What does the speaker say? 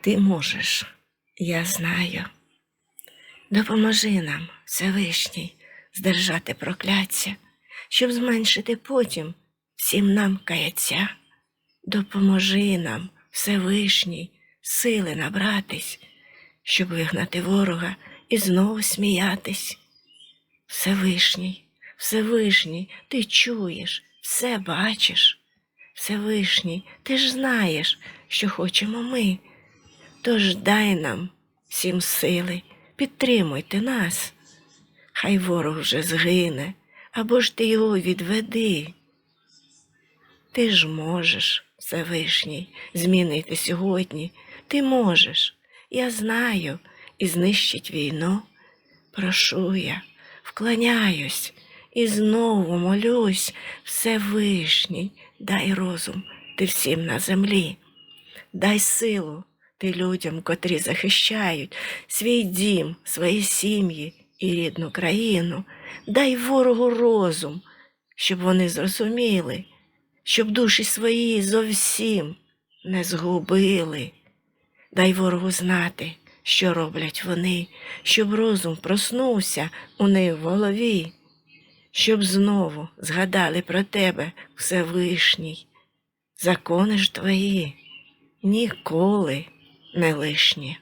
Ти можеш, я знаю. Допоможи нам, Всевишній, здержати прокляття, щоб зменшити потім всім нам каяття. Допоможи нам, Всевишній, сили набратись, щоб вигнати ворога і знову сміятись. Всевишній, Всевишній, ти чуєш, все бачиш. Всевишній, ти ж знаєш, що хочемо ми. Тож дай нам всім сили, підтримуйте нас. Хай ворог вже згине, або ж ти його відведи. Ти ж можеш, Всевишній, змінити сьогодні. Ти можеш, я знаю, і знищить війну. Прошу я, вклоняюсь і знову молюсь, Всевишній, дай розум ти всім на землі. Дай силу ти людям, котрі захищають свій дім, свої сім'ї і рідну країну. Дай ворогу розум, щоб вони зрозуміли, щоб душі свої зовсім не згубили. Дай ворогу знати, що роблять вони, щоб розум проснувся у неї в голові, щоб знову згадали про тебе, Всевишній. Закони ж твої ніколи не лишні.